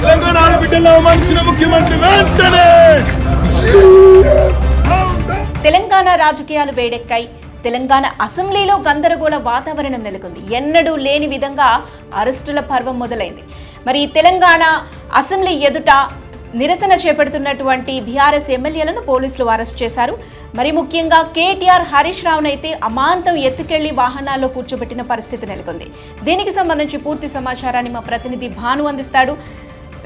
తెలంగాణ ఆడబిడ్డల్లో మంచిన ముఖ్యమంత్రి వెంటనే! తెలంగాణ రాజకీయాలు వేడెక్కాయి. తెలంగాణ అసెంబ్లీలో గందరగోళ వాతావరణం నెలకొంది. ఎన్నడూ లేని విధంగా అరెస్టుల పర్వం మొదలైంది. మరి తెలంగాణ అసెంబ్లీ ఎదుట నిరసన చేపడుతున్నటువంటి బీఆర్ఎస్ ఎమ్మెల్యేలను పోలీసులు అరెస్ట్ చేశారు. మరి ముఖ్యంగా కేటీఆర్ హరీష్ రావునైతే అమాంతం ఎత్తుకెళ్ళి వాహనాల్లో కూర్చోబెట్టిన పరిస్థితి నెలకొంది. దీనికి సంబంధించి పూర్తి సమాచారాన్ని మా ప్రతినిధి భాను అందిస్తాడు.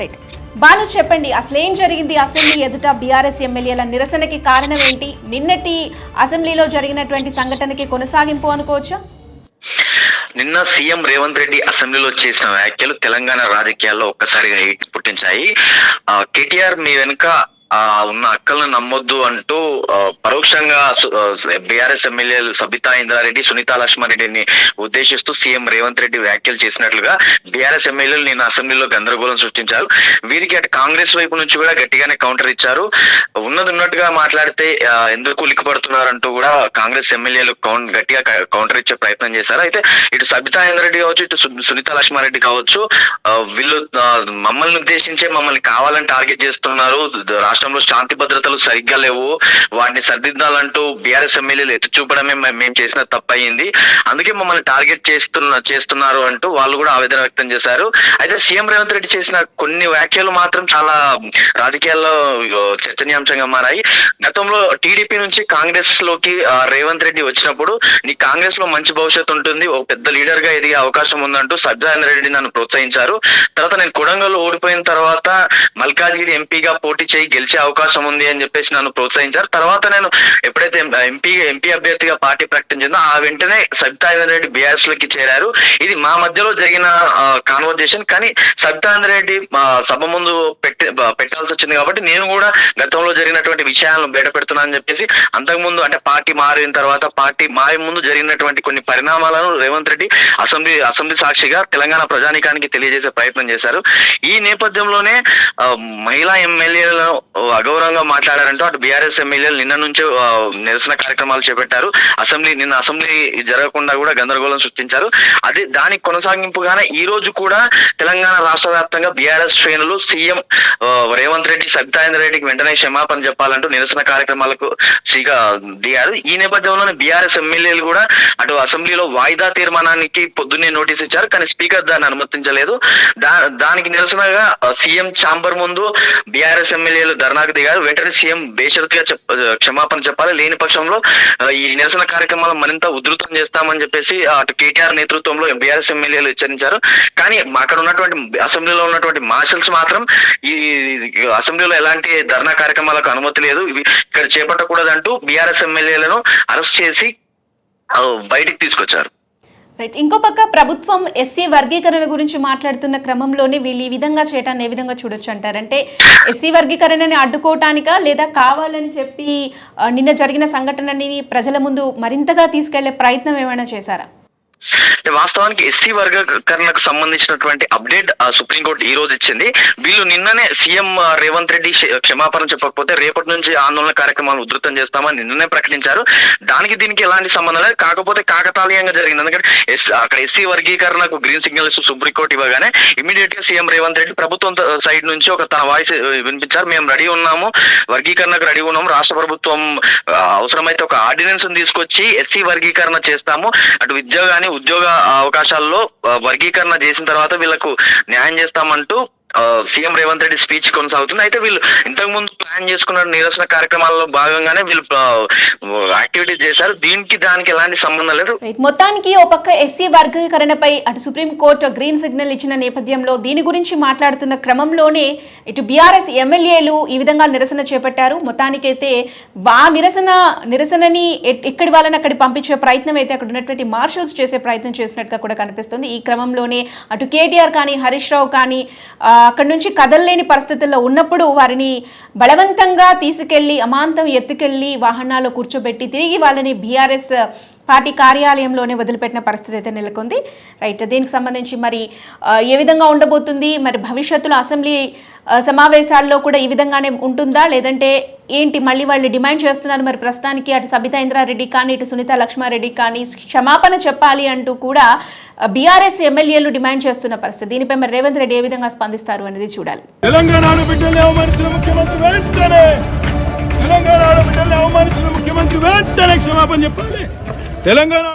రైట్. బాను చెప్పండి అసలు ఏం జరిగింది? అసెంబ్లీ ఎదుట బీఆర్ఎస్ ఎమ్మెల్యేల నిరసనకి కారణం ఏంటి నిన్నటి అసెంబ్లీలో జరిగినటువంటి సంఘటనకి కొనసాగింపు అనుకోవచ్చా? నిన్న సీఎం రేవంత్ రెడ్డి అసెంబ్లీలో చేసిన వ్యాఖ్యలు తెలంగాణ రాజకీయాల్లో ఒక్కసారిగా పుట్టించాయి. కేటీఆర్ మీ వెనుక ఆ, ఉన్న అక్కలను నమ్మొద్దు అంటూ పరోక్షంగా బీఆర్ఎస్ ఎమ్మెల్యేలు సబితా ఇంద్రారెడ్డి సునీతా లక్ష్మారెడ్డిని ఉద్దేశిస్తూ సీఎం రేవంత్ రెడ్డి వ్యాఖ్యలు చేసినట్లుగా బీఆర్ఎస్ ఎమ్మెల్యేలు నిన్న అసెంబ్లీలో గందరగోళం సృష్టించారు. వీరికి అటు కాంగ్రెస్ వైపు నుంచి కూడా గట్టిగానే కౌంటర్ ఇచ్చారు. ఉన్నది ఉన్నట్టుగా మాట్లాడితే ఎందుకు ఎందుకు ఉలిక్కిపడుతున్నారంటూ కూడా కాంగ్రెస్ ఎమ్మెల్యేలు కౌంట్ గట్టిగా కౌంటర్ ఇచ్చే ప్రయత్నం చేశారు. అయితే ఇటు సబితా ఇంద్రారెడ్డి కావచ్చు ఇటు సునీతా లక్ష్మారెడ్డి కావచ్చు వీళ్ళు మమ్మల్ని ఉద్దేశించే మమ్మల్ని కావాలని టార్గెట్ చేస్తున్నారు. రాష్ట్రంలో శాంతి భద్రతలు సరిగ్గా లేవు. వాటిని సరిదిద్దాలంటూ బీఆర్ఎస్ ఎమ్మెల్యేలు ఎత్తి చూపడమే మేము చేసిన తప్పయింది. అందుకే మమ్మల్ని టార్గెట్ చేస్తున్న చేస్తున్నారు అంటూ వాళ్ళు కూడా ఆవేదన వ్యక్తం చేశారు. అయితే సీఎం రేవంత్ రెడ్డి చేసిన కొన్ని వ్యాఖ్యలు మాత్రం చాలా రాజకీయాల్లో చర్చనీయాంశంగా మారాయి. గతంలో టీడీపీ నుంచి కాంగ్రెస్లోకి రేవంత్ రెడ్డి వచ్చినప్పుడు నీ కాంగ్రెస్లో మంచి భవిష్యత్తు ఉంటుంది ఒక పెద్ద లీడర్గా ఎదిగే అవకాశం ఉందంటూ సత్యనారాయణ రెడ్డి నన్ను ప్రోత్సహించారు. తర్వాత నేను కొడంగల్ ఓడిపోయిన తర్వాత మల్కాజ్గిరి ఎంపీగా పోటీ చేయి గెలిచి అవకాశం ఉంది అని చెప్పేసి నన్ను ప్రోత్సహించారు. తర్వాత నేను ఎప్పుడైతే ఎంపీ ఎంపీ అభ్యర్థిగా పార్టీ ప్రకటించిందో ఆ వెంటనే సత్యనారాయణ రెడ్డి బీఆర్ఎస్లోకి చేరారు. ఇది మా మధ్యలో జరిగిన కాన్వర్జేషన్ కానీ సత్యనారాయణ రెడ్డి సభ ముందు పెట్టి పెట్టాల్సి వచ్చింది కాబట్టి నేను కూడా గతంలో జరిగినటువంటి విషయాలను బయట పెడుతున్నానని చెప్పేసి అంతకుముందు అంటే పార్టీ మారిన తర్వాత పార్టీ మారి ముందు జరిగినటువంటి కొన్ని పరిణామాలను రేవంత్ రెడ్డి అసెంబ్లీ అసెంబ్లీ సాక్షిగా తెలంగాణ ప్రజానికానికి తెలియజేసే ప్రయత్నం చేశారు. ఈ నేపథ్యంలోనే మహిళా ఎమ్మెల్యేలను అగౌరవంగా మాట్లాడారంటూ అటు బీఆర్ఎస్ ఎమ్మెల్యేలు నిన్న నుంచే నిరసన కార్యక్రమాలు చేపట్టారు. అసెంబ్లీ నిన్న అసెంబ్లీ జరగకుండా కూడా గందరగోళం సృష్టించారు. అది దానికి కొనసాగింపుగానే ఈ రోజు కూడా తెలంగాణ రాష్ట్ర వ్యాప్తంగా బీఆర్ఎస్ శ్రేణులు సీఎం రేవంత్ రెడ్డి సబితాయేంద్ర రెడ్డికి వెంటనే క్షమాపణ చెప్పాలంటూ నిరసన కార్యక్రమాలకు శ్రీగా దిగారు. ఈ నేపథ్యంలోనే బీఆర్ఎస్ ఎమ్మెల్యేలు కూడా అటు అసెంబ్లీలో వాయిదా తీర్మానానికి పొద్దున్నే నోటీస్ ఇచ్చారు కానీ స్పీకర్ దాన్ని అనుమతించలేదు. దా దానికి నిరసనగా సీఎం ఛాంబర్ ముందు బీఆర్ఎస్ ఎమ్మెల్యేలు ధర్నాకు దిగారు వెంటనే సీఎం బేషరతుగా చెప్ప క్షమాపణ చెప్పాలి. లేని పక్షంలో ఈ నిరసన కార్యక్రమాలు మరింత ఉధృతం చేస్తామని చెప్పేసి అటు కేటీఆర్ నేతృత్వంలో బీఆర్ఎస్ ఎమ్మెల్యేలు హెచ్చరించారు. కానీ అక్కడ ఉన్నటువంటి అసెంబ్లీలో ఉన్నటువంటి మార్షల్స్ మాత్రం ఈ అసెంబ్లీలో ఎలాంటి ధర్నా కార్యక్రమాలకు అనుమతి లేదు. ఇవి ఇక్కడ చేపట్టకూడదంటూ బీఆర్ఎస్ ఎమ్మెల్యేలను అరెస్ట్ చేసి బయటికి తీసుకొచ్చారు. రైట్ ఇంకో పక్క ప్రభుత్వం ఎస్సీ వర్గీకరణ గురించి మాట్లాడుతున్న క్రమంలోనే వీళ్ళు ఈ విధంగా చేయటాన్ని ఏ విధంగా చూడొచ్చు అంటారంటే ఎస్సీ వర్గీకరణని అడ్డుకోవటానికా లేదా కావాలని చెప్పి నిన్న జరిగిన సంఘటనని ప్రజల ముందు మరింతగా తీసుకెళ్ళే ప్రయత్నం ఏమైనా చేశారా? వాస్తవానికి ఎస్సీ వర్గీకరణకు సంబంధించినటువంటి అప్డేట్ సుప్రీంకోర్టు ఈ రోజు ఇచ్చింది. వీళ్ళు నిన్ననే సీఎం రేవంత్ రెడ్డి క్షమాపణ చెప్పకపోతే రేపటి నుంచి ఆందోళన కార్యక్రమాలు ఉధృతం చేస్తామని నిన్ననే ప్రకటించారు. దానికి దీనికి ఎలాంటి సంబంధం లేదు. కాకపోతే కాకతాళీయంగా జరిగింది. ఎందుకంటే అక్కడ ఎస్సీ వర్గీకరణకు గ్రీన్ సిగ్నల్ ఇస్తూ సుప్రీంకోర్టు ఇవ్వగానే ఇమీడియట్గా సీఎం రేవంత్ రెడ్డి ప్రభుత్వం సైడ్ నుంచి ఒక తన వాయిస్ వినిపించారు. మేము రెడీ ఉన్నాము. వర్గీకరణకు రెడీ ఉన్నాము. రాష్ట్ర ప్రభుత్వం అవసరమైతే ఒక ఆర్డినెన్స్ తీసుకొచ్చి ఎస్సీ వర్గీకరణ చేస్తాము. అటు విద్య కానీ ఉద్యోగ అవకాశాల్లో వర్గీకరణ చేసిన తర్వాత వీళ్ళకు న్యాయం చేస్తామంటూ సీఎం రేవంత్ రెడ్డి స్పీచ్ కొనసాగుతుంది. అయితే వీళ్ళు ఇంతకు ముందు ప్లాన్ చేసుకున్న నిరసన కార్యక్రమాల్లో భాగంగానే వీళ్ళు యాక్టివిటీస్ చేశారు. దీనికి దానికి ఎలాంటి సంబంధం లేదు. మొత్తానికి ఓ పక్క ఎస్సీ వర్గీకరణపై అటు సుప్రీంకోర్టు గ్రీన్ సిగ్నల్ ఇచ్చిన నేపథ్యంలో దీని గురించి మాట్లాడుతున్న క్రమంలోనే ఇటు బీఆర్ఎస్ ఎమ్మెల్యేలు ఈ విధంగా నిరసన చేపట్టారు. మొత్తానికైతే వా నిరసన నిరసనని ఎక్కడి వాళ్ళని అక్కడ పంపించే ప్రయత్నం అయితే అక్కడ ఉన్నటువంటి మార్షల్స్ చేసే ప్రయత్నం చేసినట్టుగా కూడా కనిపిస్తుంది. ఈ క్రమంలోనే అటు కేటీఆర్ కానీ హరీష్ రావు కానీ అక్కడ అక్కడి నుంచి కదలలేని పరిస్థితుల్లో ఉన్నప్పుడు వారిని బలవంతంగా తీసుకెళ్ళి అమాంతం ఎత్తుకెళ్ళి వాహనాల్లో కూర్చోబెట్టి తిరిగి వాళ్ళని బీఆర్ఎస్ పార్టీ కార్యాలయంలోనే వదిలిపెట్టిన పరిస్థితి అయితే నెలకొంది. రైట్ దీనికి సంబంధించి మరి ఏ విధంగా ఉండబోతుంది? మరి భవిష్యత్తులో అసెంబ్లీ సమావేశాల్లో కూడా ఈ విధంగానే ఉంటుందా? లేదంటే ఏంటి మళ్ళీ వాళ్ళు డిమాండ్ చేస్తున్నారు? మరి ప్రస్తుతానికి అటు సబితా ఇంద్రారెడ్డి కానీ ఇటు సునీత లక్ష్మారెడ్డి కానీ క్షమాపణ చెప్పాలి అంటూ కూడా బీఆర్ఎస్ ఎమ్మెల్యేలు డిమాండ్ చేస్తున్న పరిస్థితి. దీనిపై మరి రేవంత్ రెడ్డి ఏ విధంగా స్పందిస్తారు అనేది చూడాలి. తెలంగాణ క్షమాపణ చెప్పాలి. తెలంగాణ